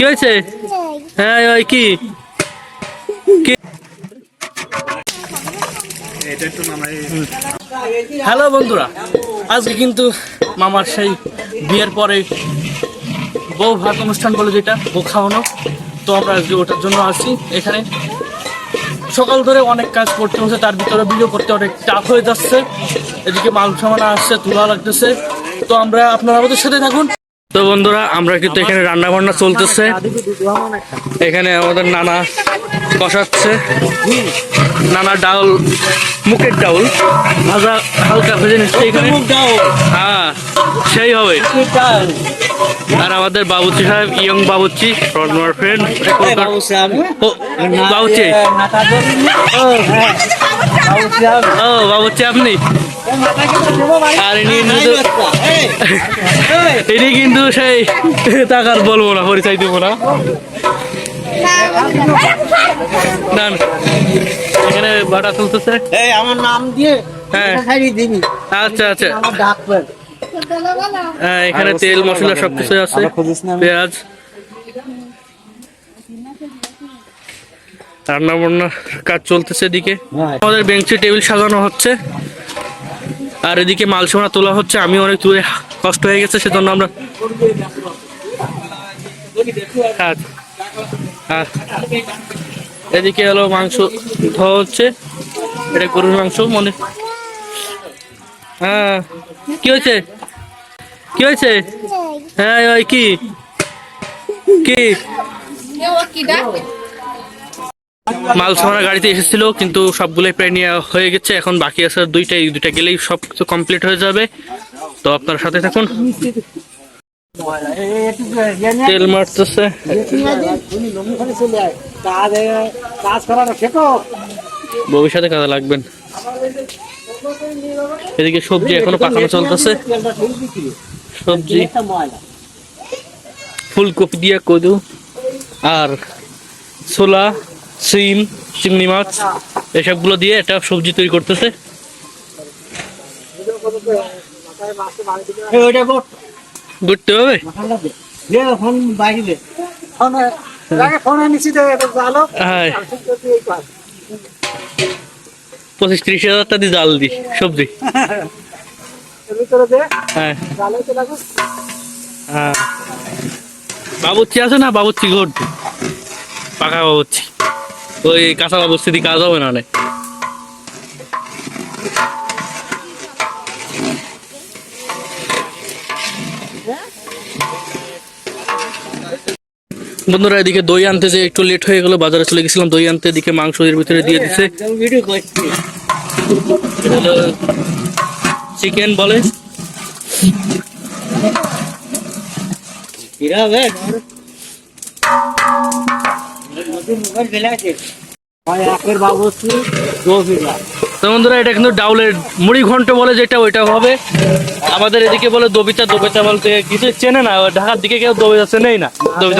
কি হয়েছে? হ্যাঁ ওই কি? হ্যালো বন্ধুরা, আজকে কিন্তু মামার সেই বিয়ের পরে বউ ভাত অনুষ্ঠান বলে যেটা, বউ খাওয়ানো। তো আমরা আজকে ওটার জন্য আসছি এখানে। সকাল ধরে অনেক কাজ করতে হচ্ছে, তার ভিতরে ভিডিও করতে অনেক টাফ হয়ে যাচ্ছে। এদিকে মাল সামানা আসছে, তুলা লাগতেছে। তো আমরা আপনারা আমাদের সাথে থাকুন। তো বন্ধুরা আমরা কিন্তু এখানে রান্না বান্না চলতেছে। এখানে আমাদের নানা কষাচ্ছে নানা ডাউল মুখের ডাউল। ভাজা হালকা ভেজে নিচ্ছে এখানে। হ্যাঁ সেই হবে। আর আমাদের বাবুচি সাহেব ইয়ং বাবুচি ফ্রন্ট ফ্রেন্ড বাবুচি ও বাবুচি। আপনি? আর ইনি ইনি কিন্তু সেই টাকার বলব না পরিচয় দিব না। এখানে বাটা চলতেছে। আমার নাম দিয়ে হ্যাঁ। আচ্ছা আচ্ছা। হ্যাঁ, এখানে তেল মশলা সবকিছু আছে। পেঁয়াজ। রান্না বান্নার কাজ চলতেছে এদিকে। হ্যাঁ। আমাদের বেঞ্চি টেবিল সাজানো হচ্ছে। আর এদিকে মাল সোনা তোলা হচ্ছে আমি অনেক দূরে কষ্ট হয়ে গেছে, সেজন্য আমরা আচ্ছা। এদিকে হলো মাংস ধোয়া হচ্ছে, এটা গরুর মাংস, মনে হ্যাঁ। কি হয়েছে? কি হয়েছে? হ্যাঁ ওই কি? কি? মাল সামানা গাড়িতে এসেছিল, কিন্তু সবগুলোই প্রায় নেওয়া হয়ে গেছে। এখন বাকি আছে আর দুইটা গেলেই সব কিছু কমপ্লিট হয়ে যাবে। তো আপনার সাথে থাকুন। তেল মারতেছে। ভবিষ্যতে কাজে লাগবেন। এদিকে সবজি এখনও পাকানো চলতেছে। সবজি। ফুলকপি দিয়ে কদু আর ছোলা। সিম চিংড়ি মাছ এসবগুলো দিয়ে একটা সবজি তৈরি করতেছে। ঘুরতে হবে? পঁচিশ ত্রিশ হাজার টাকা দিয়ে জাল দি সবজি। হ্যাঁ। হ্যাঁ। বাবুচ্চি আছে না? বাবুচ্চি ঘর পাকা বাবুচ্চি ওই কাঁচা দিয়ে কাজ হবে না বন্ধুরা, এদিকে দই আনতে যে একটু লেট হয়ে গেল, বাজারে চলে গেছিলাম, দই আনতে, এদিকে মাংস এর ভিতরে দিয়ে দিছে। চিকেন বলে? কিরা এটা কিন্তু ডাউলের মুড়ি ঘন্ট বলে যেটা, ওইটা হবে। আমাদের এদিকে বলে দবিতা দবিতা বলতে কিছু চেনে না, ঢাকার দিকে কেউ দবিতা চেনেই না ওই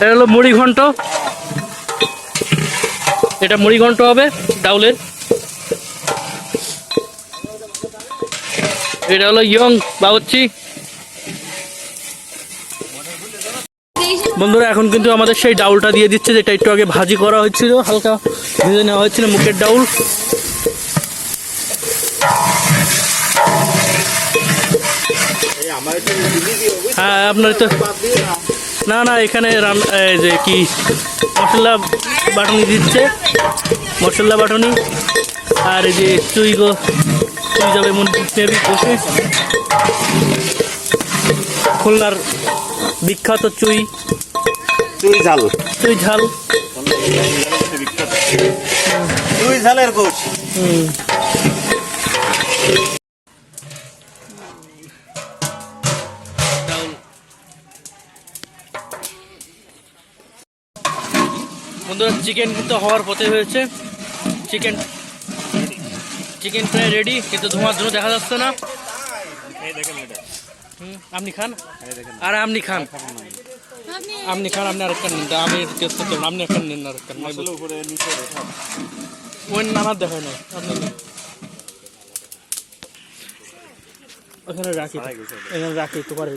এটা হলো মুড়ি ঘন্ট। এটা মুড়ি ঘন্ট হবে ডাউলের। এটা হলো ইয়ং বাবুচ্চি বন্ধুরা, এখন কিন্তু আমাদের সেই ডাউলটা দিয়ে দিচ্ছে, যেটা একটু আগে ভাজি করা হয়েছিল, হালকা ভেজে নেওয়া হয়েছিল মুখের ডাউল। হ্যাঁ আপনার তো না না, এখানে রান এই যে কি, মশলা বাটনি দিচ্ছে, মশলা বাটনি। আর এই যে চুই গো চুই যাবে মন খুলনার বিখ্যাত চুই। তুই ঝাল। চুই ঝাল। তুই ঝালের কোচ হুম। বন্ধুরা চিকেন কিন্তু হওয়ার পথে হয়েছে। চিকেন চিকেন প্রায় রেডি কিন্তু ধোঁয়ার জন্য দেখা যাচ্ছে না। আপনি খান? আর আপনি খান। আপনি খান আপনি আরেকটা নিন আমি টেস্ট করতে। আপনি একটা নিন আরেকটা। ওই নামার দেখায় না আপনি ওখানে রাখি এখানে রাখি একটু পরে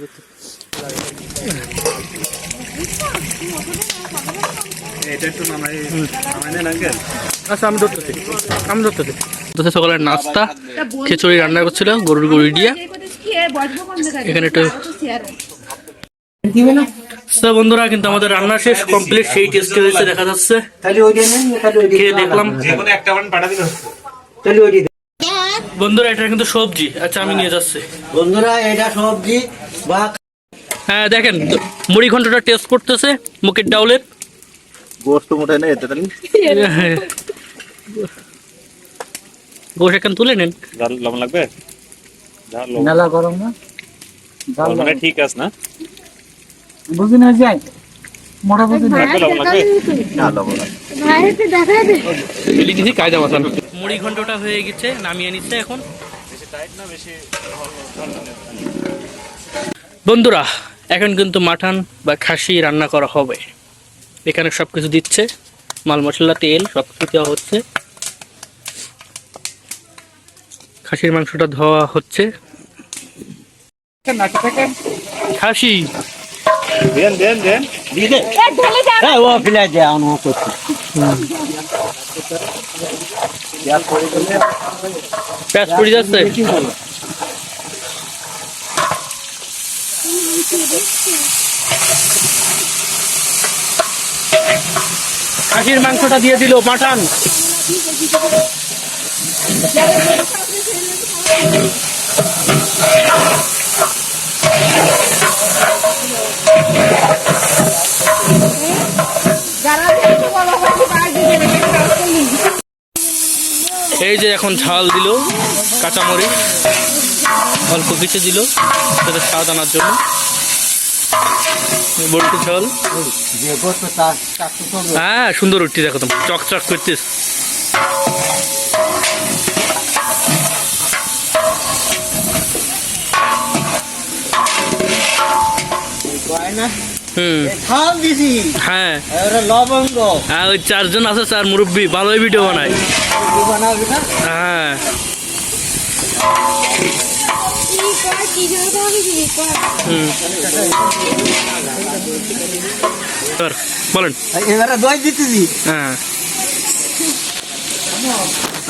আচ্ছা আমি ধরতেছি আমি ধরতেছি তো সকালের নাস্তা খিচুড়ি রান্না করছিল গরুর গড়ি দিয়ে এখানে একটু তো বন্ধুরা কিন্তু আমাদের রান্না শেষ কমপ্লিট সেই টেস্টে হয়েছে দেখা যাচ্ছে। খেয়ে দেখলাম। বন্ধুরা এটা কিন্তু সবজি। আচ্ছা আমি নিয়ে যাচ্ছি। বন্ধুরা এটা সবজি বা হ্যাঁ দেখেন মুড়ি ঘন্টটা টেস্ট করতেছে মুখের ডাউলের। গোস্ত মোটে নেই এতে তাহলে গোশ এখন তুলে নেন। লবণ লাগবে? ঝাল লবণ। মেলা গরম না? মানে ঠিক আছে না? বুঝি না যাই। মোটা বুঝি না। মুড়ি ঘন্টটা হয়ে গেছে নামিয়ে নিচ্ছে এখন। বন্ধুরা এখন কিন্তু মাটন বা খাসি রান্না করা হবে। এখানে সব কিছু দিচ্ছে। মাল মশলা তেল সব কিছু দেওয়া হচ্ছে। খাসির মাংসটা ধোয়া হচ্ছে। খাসি। দেন হ্যাঁ ও ফিলা পড়ে যাচ্ছে। খাসির মাংসটা দিয়ে দিল মাটন। এই যে এখন ঝাল দিল, কাঁচামরিচ, অল্প কিছু দিল, সেটা স্বাদ আনার জন্য। বলতে ঝাল হ্যাঁ সুন্দর উঠতি দেখো তুমি চকচক করতিস না? হুম। খাল দিছি। হ্যাঁ। লবঙ্গ। হ্যাঁ ওই চারজন আছে মুরব্বী ভালোই ভিডিও বানায়। হ্যাঁ। বলেন। এবারে দই দিতেছি। হ্যাঁ।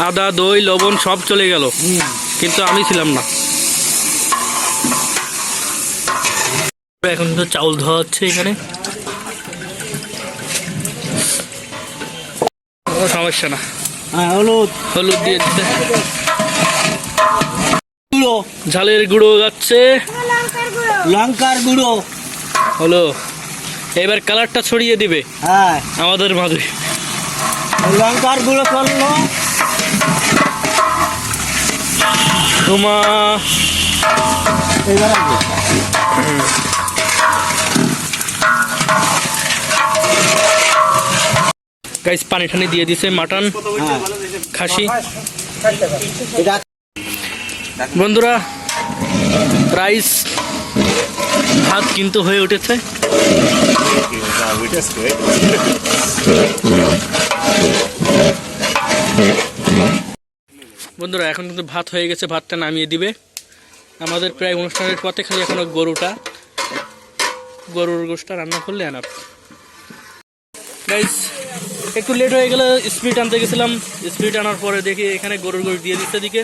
আদা দই লবণ সব চলে গেল। কিন্তু আমি ছিলাম না। এখন তো চাউল ধোয়া হচ্ছে এখানে। সমস্যা না। হ্যাঁ হলুদ। হলুদ দিয়ে দিতে। গুঁড়ো। ঝালের গুঁড়ো যাচ্ছে। লঙ্কার গুঁড়ো। হলো। এবার কালারটা ছড়িয়ে দিবে। হ্যাঁ। আমাদের মাঝে। লঙ্কার গুঁড়ো করল। তোমা এবার গাইস পানি টানি দিয়ে দিছে, মাটন, খাসি। বন্ধুরা রাইস ভাত কিন্তু হয়ে উঠেছে। বন্ধুরা, এখন কিন্তু ভাত হয়ে গেছে, ভাতটা নামিয়ে দিবে। আমাদের প্রায় অনুষ্ঠানের পথে খালি এখনও গরুটা। গরুর গোষ্ঠটা রান্না করলে আনার গাইস একটু লেট হয়ে গেলে স্পিড আনতে গেছিলাম। স্পিড আনার পরে দেখি এখানে গরুর গোশ দিয়ে দিচ্ছে দিকে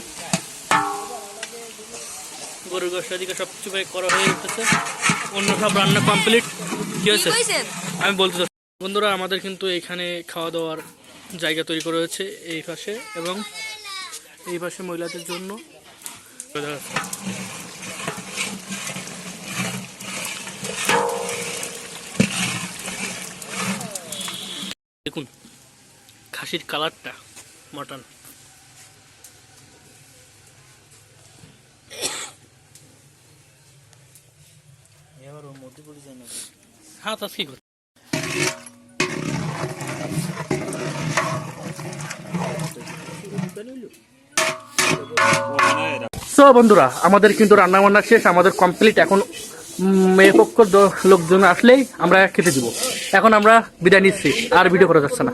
গরুর গোষ্ঠের দিকে সব কিছু করা হয়ে উঠতেছে অন্য সব রান্না কমপ্লিট কি হয়েছে? আমি বলতে বন্ধুরা আমাদের কিন্তু এখানে খাওয়া দাওয়ার জায়গা তৈরি করা হয়েছে এই পাশে এবং এই পাশে মহিলাদের জন্য দেখুন খাসির কালারটা মটন। করে সো বন্ধুরা আমাদের কিন্তু রান্না বান্না শেষ আমাদের কমপ্লিট এখন মেয়ে পক্ষ লোকজন আসলেই আমরা খেতে দিব। এখন আমরা বিদায় নিচ্ছি আর ভিডিও করা যাচ্ছে না।